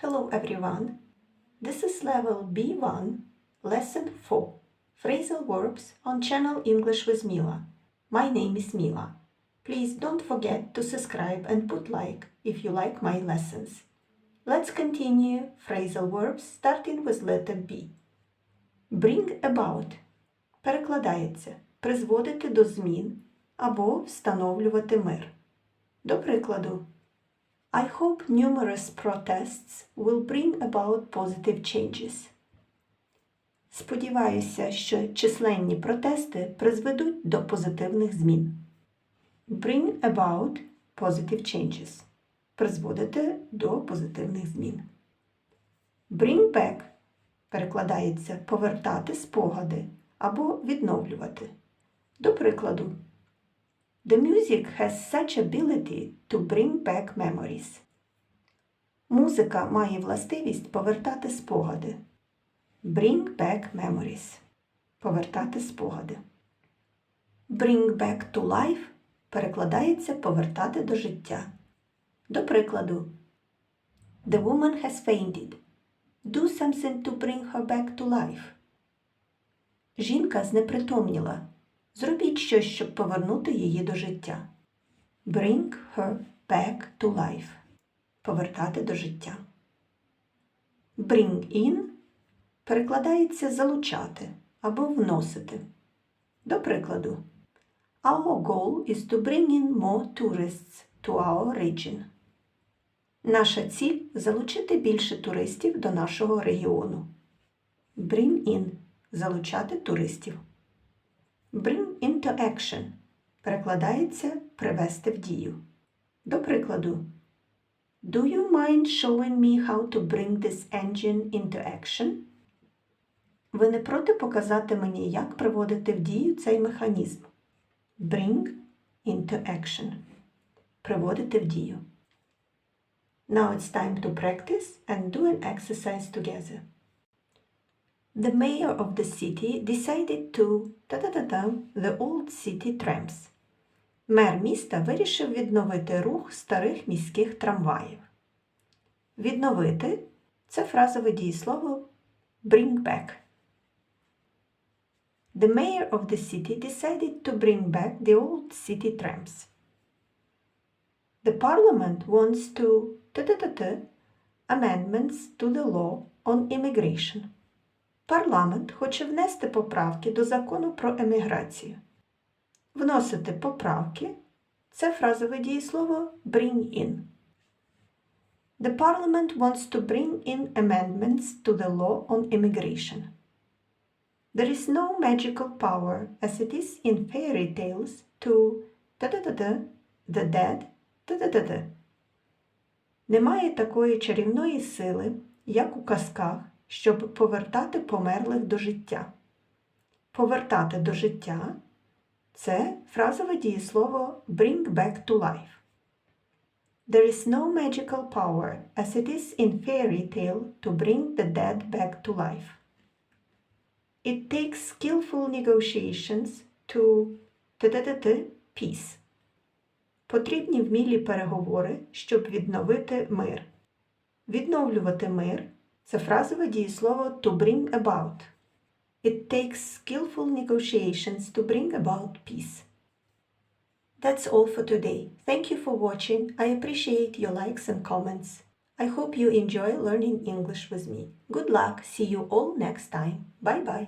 Hello everyone. This is level B1, lesson 4, phrasal verbs on channel English with Mila. My name is Mila. Please don't forget to subscribe and put like if you like my lessons. Let's continue phrasal verbs starting with letter B. Bring about перекладається призводити до змін або встановлювати мир. До прикладу, I hope numerous protests will bring about positive changes. Сподіваюся, що численні протести призведуть до позитивних змін. Bring about positive changes. Призводити до позитивних змін. Bring back перекладається повертати спогади або відновлювати. До прикладу, The music has such ability to bring back memories. Музика має властивість повертати спогади. Bring back memories. Повертати спогади. Bring back to life перекладається повертати до життя. До прикладу, The woman has fainted. Do something to bring her back to life. Жінка знепритомніла. Зробіть щось, щоб повернути її до життя. Bring her back to life. Повертати до життя. Bring in перекладається залучати або вносити. До прикладу, Our goal is to bring in more tourists to our region. Наша ціль залучити більше туристів до нашого регіону. Bring in залучати туристів. Bring into action перекладається привести в дію. До прикладу, Do you mind showing me how to bring this engine into action? Ви не проти показати мені, як приводити в дію цей механізм? Bring into action. Приводити в дію. Now it's time to practice and do an exercise together. The mayor of the city decided to ta-ta-ta-ta the old city trams. Мер міста вирішив відновити рух старих міських трамваїв. Відновити це фразове дієслово bring back. The mayor of the city decided to bring back the old city trams. The parliament wants to amendments to the law on immigration. Парламент хоче внести поправки до закону про еміграцію. Вносити поправки це фразове дієслово bring in. The parliament wants to bring in amendments to the law on immigration. There is no magical power as it is in fairy tales to ta-ta-ta-ta, the dead та-та-та-та. Немає такої чарівної сили, як у казках, щоб повертати померлих до життя. Повертати до життя це фразове дієслово bring back to life. There is no magical power as it is in fairy tale to bring the dead back to life. It takes skillful negotiations to peace. Потрібні вмілі переговори, щоб відновити мир. Відновлювати мир це фразове дієслово to bring about. It takes skillful negotiations to bring about peace. That's all for today. Thank you for watching. I appreciate your likes and comments. I hope you enjoy learning English with me. Good luck. See you all next time. Bye bye.